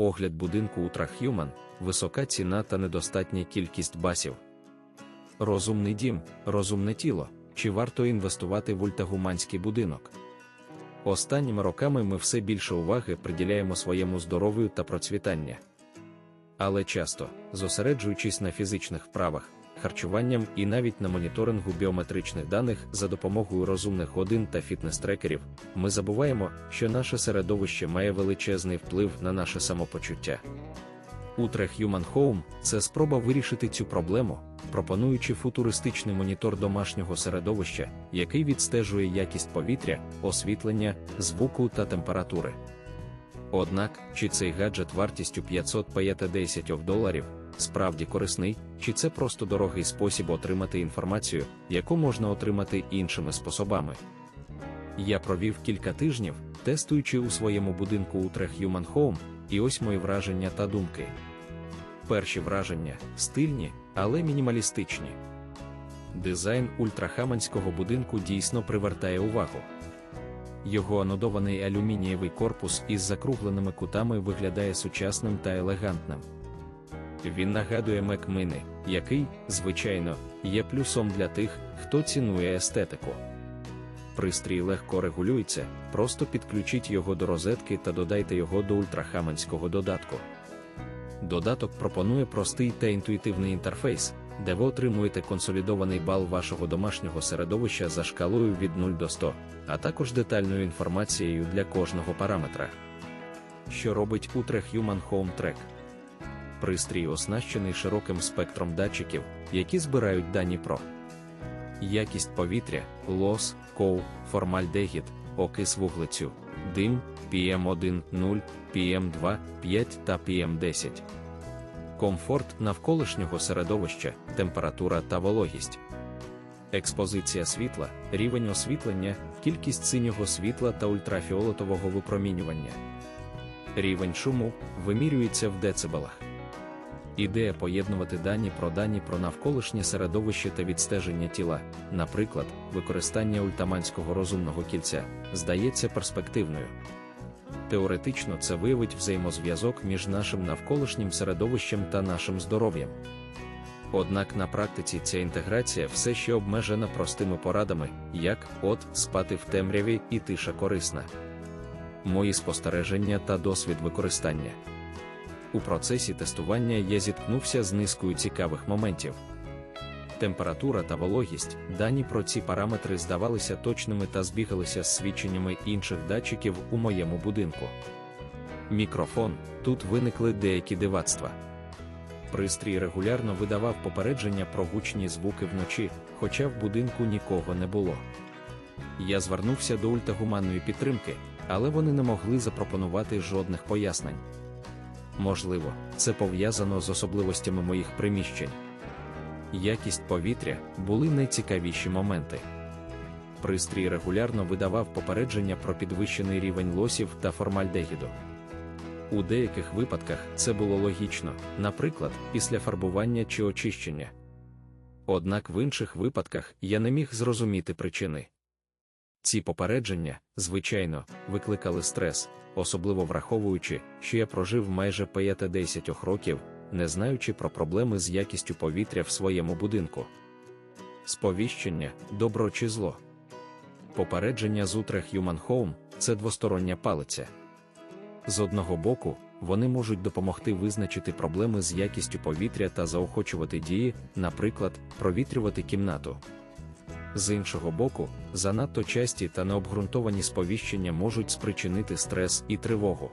Огляд будинку Ultrahuman, висока ціна та недостатня кількість басів. Розумний дім, розумне тіло. Чи варто інвестувати в ультагуманський будинок? Останніми роками ми все більше уваги приділяємо своєму здоров'ю та процвітання. Але часто, зосереджуючись на фізичних вправах, харчуванням і навіть на моніторингу біометричних даних за допомогою розумних годин та фітнес-трекерів, ми забуваємо, що наше середовище має величезний вплив на наше самопочуття. Утре Human Home – це спроба вирішити цю проблему, пропонуючи футуристичний монітор домашнього середовища, який відстежує якість повітря, освітлення, звуку та температури. Однак, чи цей гаджет вартістю 550 доларів справді корисний, чи це просто дорогий спосіб отримати інформацію, яку можна отримати іншими способами? Я провів кілька тижнів, тестуючи у своєму будинку Utrecht Human Home, і ось мої враження та думки. Перші враження стильні, але мінімалістичні. Дизайн ультрахаманського будинку дійсно привертає увагу. Його анодований алюмінієвий корпус із закругленими кутами виглядає сучасним та елегантним. Він нагадує Мекмини, який, звичайно, є плюсом для тих, хто цінує естетику. Пристрій легко регулюється, просто підключіть його до розетки та додайте його до ультрахаманського додатку. Додаток пропонує простий та інтуїтивний інтерфейс, де ви отримуєте консолідований бал вашого домашнього середовища за шкалою від 0 до 100, а також детальною інформацією для кожного параметра. Що робить Utrecht Human Home Track? Пристрій оснащений широким спектром датчиків, які збирають дані про якість повітря, лос, ков, формальдегід, окис вуглецю, дим, PM1,0, PM2, 5 та PM10. Комфорт навколишнього середовища, температура та вологість. Експозиція світла, рівень освітлення, кількість синього світла та ультрафіолетового випромінювання. Рівень шуму вимірюється в децибелах. Ідея поєднувати дані про дані про навколишнє середовище та відстеження тіла, наприклад, використання ультаманського розумного кільця, здається перспективною. Теоретично це виявить взаємозв'язок між нашим навколишнім середовищем та нашим здоров'ям. Однак на практиці ця інтеграція все ще обмежена простими порадами, як от спати в темряві і тиша корисна. Мої спостереження та досвід використання. У процесі тестування я зіткнувся з низкою цікавих моментів. Температура та вологість, дані про ці параметри здавалися точними та збігалися з свідченнями інших датчиків у моєму будинку. Мікрофон тут виникли деякі дивацтва. Пристрій регулярно видавав попередження про гучні звуки вночі, хоча в будинку нікого не було. Я звернувся до ультагуманної підтримки, але вони не могли запропонувати жодних пояснень. Можливо, це пов'язано з особливостями моїх приміщень. Якість повітря були найцікавіші моменти. Пристрій регулярно видавав попередження про підвищений рівень лосів та формальдегіду. У деяких випадках це було логічно, наприклад, після фарбування чи очищення. Однак в інших випадках я не міг зрозуміти причини. Ці попередження, звичайно, викликали стрес, особливо враховуючи, що я прожив майже 50 років, не знаючи про проблеми з якістю повітря в своєму будинку. Сповіщення, добро чи зло. Попередження з Utrecht Human Home – це двостороння палиця. З одного боку, вони можуть допомогти визначити проблеми з якістю повітря та заохочувати дії, наприклад, провітрювати кімнату. З іншого боку, занадто часті та необґрунтовані сповіщення можуть спричинити стрес і тривогу.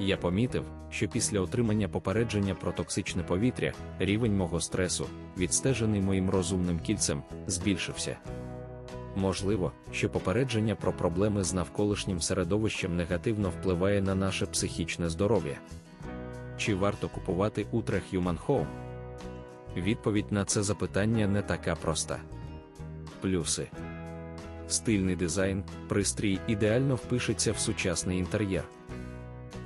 Я помітив, що після отримання попередження про токсичне повітря рівень мого стресу, відстежений моїм розумним кільцем, збільшився. Можливо, що попередження про проблеми з навколишнім середовищем негативно впливає на наше психічне здоров'я. Чи варто купувати Utrecht Human Home? Відповідь на це запитання не така проста. Плюси. Стильний дизайн, пристрій ідеально впишеться в сучасний інтер'єр.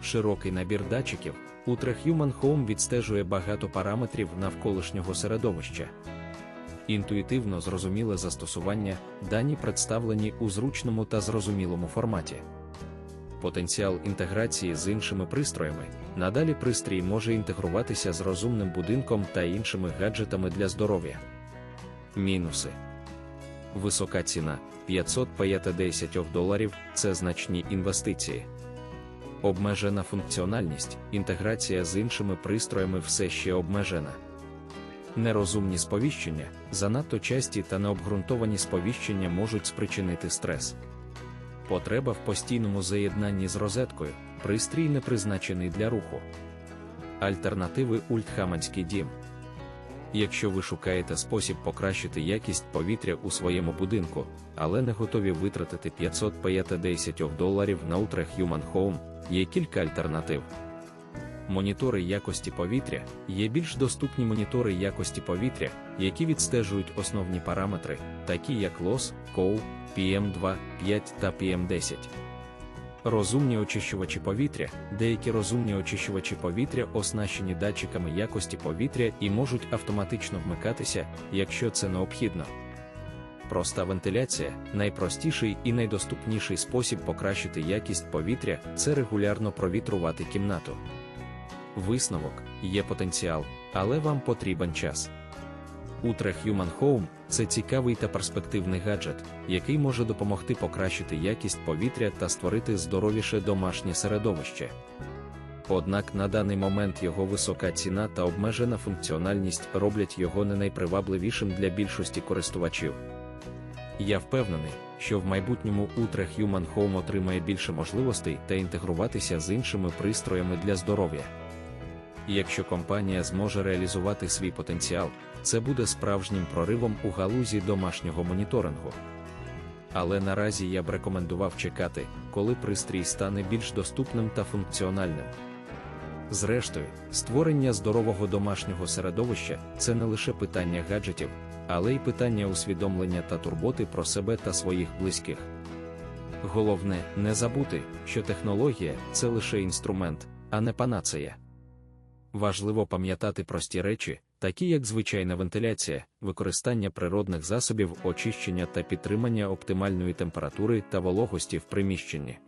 Широкий набір датчиків, Utrecht Human Home відстежує багато параметрів навколишнього середовища. Інтуїтивно зрозуміле застосування, дані представлені у зручному та зрозумілому форматі. Потенціал інтеграції з іншими пристроями. Надалі пристрій може інтегруватися з розумним будинком та іншими гаджетами для здоров'я. Мінуси. Висока ціна 550 доларів це значні інвестиції. Обмежена функціональність, інтеграція з іншими пристроями все ще обмежена. Нерозумні сповіщення, занадто часті та необґрунтовані сповіщення можуть спричинити стрес. Потреба в постійному заєднанні з розеткою, пристрій не призначений для руху. Альтернативи Ультхаманський дім. Якщо ви шукаєте спосіб покращити якість повітря у своєму будинку, але не готові витратити 550 доларів на Ultra Human Home, є кілька альтернатив. Монітори якості повітря є більш доступні монітори якості повітря, які відстежують основні параметри, такі як LOS, COW, PM2, 5 та PM10. Розумні очищувачі повітря. Деякі розумні очищувачі повітря оснащені датчиками якості повітря і можуть автоматично вмикатися, якщо це необхідно. Проста вентиляція найпростіший і найдоступніший спосіб покращити якість повітря це регулярно провітрувати кімнату. Висновок є потенціал, але вам потрібен час. Ultra Human Home це цікавий та перспективний гаджет, який може допомогти покращити якість повітря та створити здоровіше домашнє середовище. Однак на даний момент його висока ціна та обмежена функціональність роблять його не найпривабливішим для більшості користувачів. Я впевнений, що в майбутньому Ultra Human Home отримає більше можливостей та інтегруватися з іншими пристроями для здоров'я. І Якщо компанія зможе реалізувати свій потенціал, це буде справжнім проривом у галузі домашнього моніторингу. Але наразі я б рекомендував чекати, коли пристрій стане більш доступним та функціональним. Зрештою, створення здорового домашнього середовища це не лише питання гаджетів, але й питання усвідомлення та турботи про себе та своїх близьких. Головне не забути, що технологія це лише інструмент, а не панацея. Важливо пам'ятати прості речі, такі як звичайна вентиляція, використання природних засобів очищення та підтримання оптимальної температури та вологості в приміщенні.